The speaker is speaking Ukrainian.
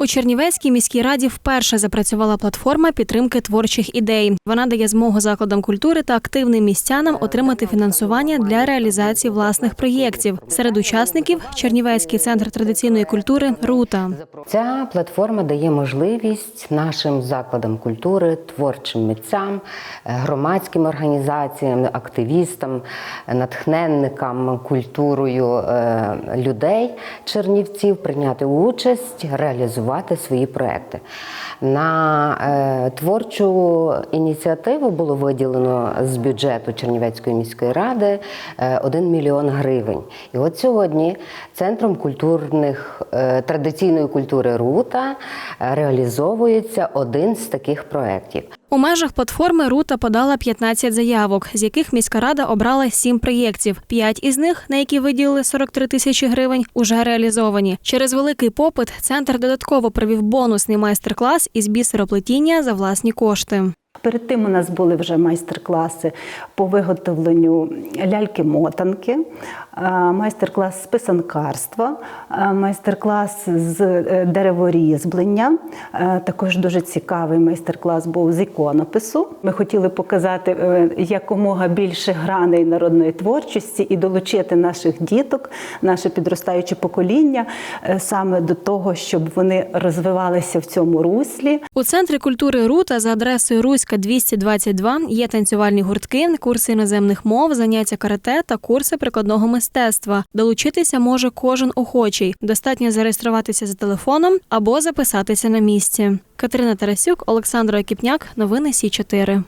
У Чернівецькій міській раді вперше запрацювала платформа підтримки творчих ідей. Вона дає змогу закладам культури та активним містянам отримати фінансування для реалізації власних проєктів. Серед учасників Чернівецький центр традиційної культури Рута. Ця платформа дає можливість нашим закладам культури, творчим митцям, громадським організаціям, активістам, натхненникам культурою е, людей чернівців прийняти участь, реалізувати свої проекти. На е, творчу ініціативу було виділено з бюджету Чернівецької міської ради е, 1 мільйон гривень. І от сьогодні центром культурних е, традиційної культури Рута е, реалізовується один з таких проєктів. У межах платформи Рута подала 15 заявок, з яких міська рада обрала 7 проєктів. П'ять із них, на які виділили 43 тисячі гривень, уже реалізовані. Через великий попит центр додатково провів бонусний майстер-клас із бісероплетіння за власні кошти. Перед тим у нас були вже майстер-класи по виготовленню ляльки-мотанки, е, майстер-клас з писанкарства, е, майстер-клас з е, дереворізьблення. Е, Також дуже цікавий майстер-клас був з іконопису. Ми хотіли показати якомога більше граней народної творчості і долучити наших діток, наше підростаюче покоління саме до того, щоб вони розвивалися в цьому руслі. У центрі культури Рута за адресою Руська 222 є танцювальні гуртки, курси іноземних мов, заняття карате та курси прикладного мистецтва. Долучитися може кожен охочий. Достатньо зареєструватися за телефоном або записатися на місці. Катерина Тарасюк, Олександр Окіпняк. Новини Сі 4